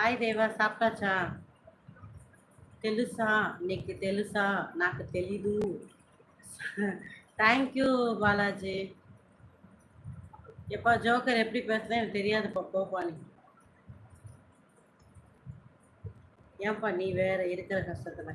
Hi దేవా సాప్టాచా తెలుసా నీకు తెలుసా నాకు తెలీదు தேங்க்யூ பாலாஜி எப்போ ஜோக்கர் எப்படி பேசுறேன் எனக்கு தெரியாது போப்பா நீ ஏன்பா நீ வேற இருக்கிற கஷ்டத்துல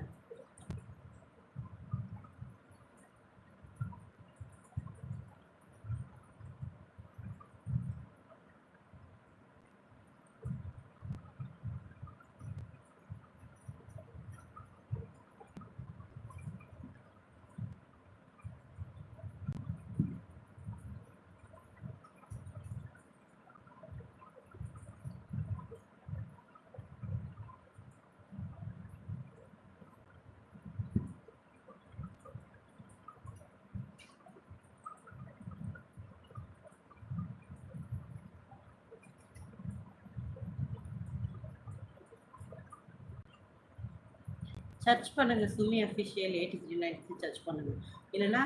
சர்ச் பண்ணுங்க Sumi official eighty three ninety search பண்ணுங்க இல்லைன்னா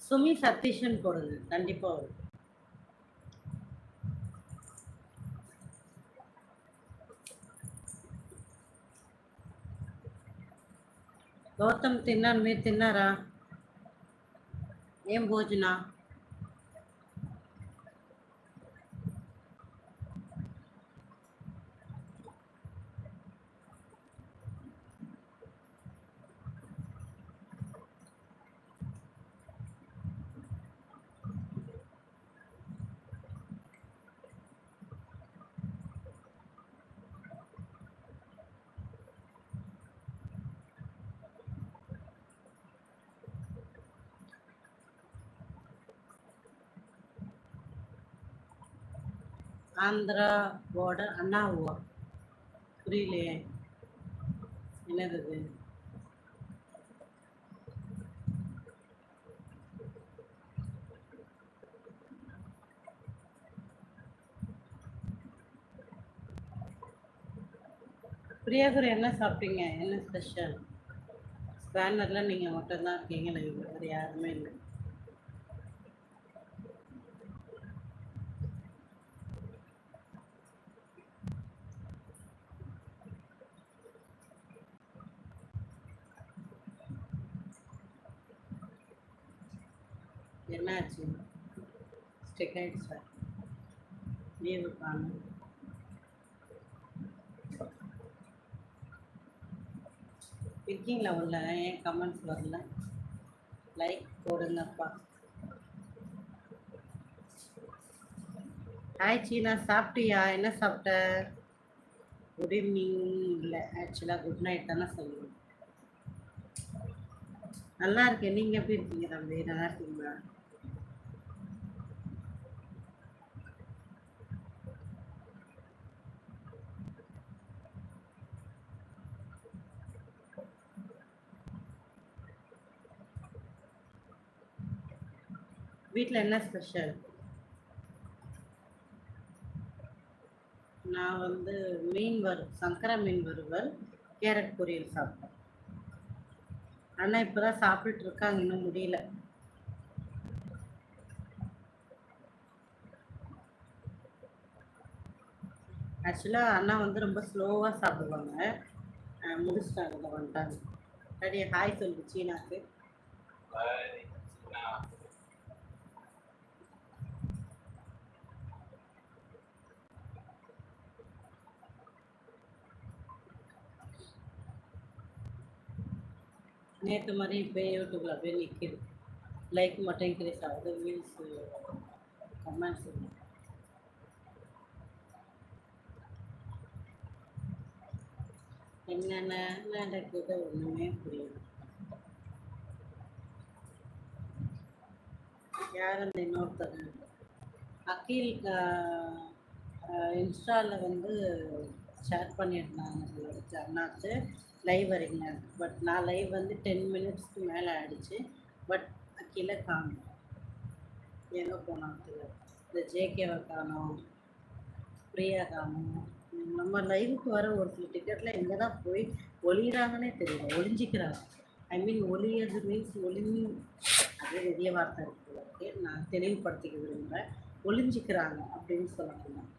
சுமி சதீஷன் போடுங்க கண்டிப்பாக வரும் గౌతమ్ తిన్నాను మీరు తిన్నారా ఏం భోజన ஆந்திரா பார்டர் அண்ணாவா புரியலையே. என்னது இது? பிரியாகுரு என்ன சாப்பிட்டீங்க? என்ன ஸ்பெஷல் ஸ்பேனரில் நீங்கள் மட்டும்தான் இருக்கீங்க வேறு யாருமே இல்லை. என்னாச்சு? ஸ்டிக் சார் லீவு காணும் இருக்கீங்களா உள்ள? ஏன் கமெண்ட்ஸ் வரல? லைக் போடுங்கப்பா. ஹாய் சீனா சாப்பிட்டியா? என்ன சாப்பிட்ட? குட் ஈவினிங் இல்லை ஆக்சுவலாக குட் நைட் தானே சொல்லுவேன் நல்லா இருக்கேன். நீங்கள் எப்படி இருக்கீங்க தம்பி? நல்லா இருக்கீங்களா? வீட்டில் என்ன ஸ்பெஷல் நான் வந்து மீன் வறு சங்கரா மீன் வறுவல் கேரட் பொரியல் சாப்பிட்டேன். அண்ணா இப்போ தான் சாப்பிட்டுட்டு இருக்காங்க இன்னும் முடியல. ஆக்சுவலாக அண்ணா வந்து ரொம்ப ஸ்லோவாக சாப்பிடுவாங்க. முடிச்சிட்டாங்க வந்துட்டாங்க. சரி ஹாய் சொல்லு சீனாக்கு நேற்று மாதிரி இப்போ யூடியூப்பில் அப்படியே நிற்கிது லைக் மட்டும் இன்க்ரீஸ் ஆகுது வியூஸ் கமெண்ட்ஸ் என்னென்ன நடக்குது ஒன்றுமே புரியல. யார் அந்த இன்னொருத்தர்? அகில் இன்ஸ்டாவில் வந்து ஷேர் பண்ணியிருந்தாங்க உங்களோட அண்ணாச்சு லைவ் வரீங்க. பட் நான் லைவ் வந்து டென் மினிட்ஸ்க்கு மேலே ஆயிடுச்சு. பட் கீழே காணும். எங்கே போனான்னு இந்த ஜேகேவை காணும். பிரியா காணும். நம்ம லைவுக்கு வர ஒரு சில டிக்கெட்டில் எங்கே தான் போய் ஒளிகிறாங்கன்னே தெரியல. ஒளிஞ்சிக்கிறாங்க. ஐ மீன் ஒளியது மீன்ஸ் ஒளிஞ்சு அதே பெரிய வார்த்தை இருக்குது நான் தெளிவுபடுத்திக்க விரும்புகிறேன் ஒளிஞ்சிக்கிறாங்க அப்படின்னு சொல்லணும்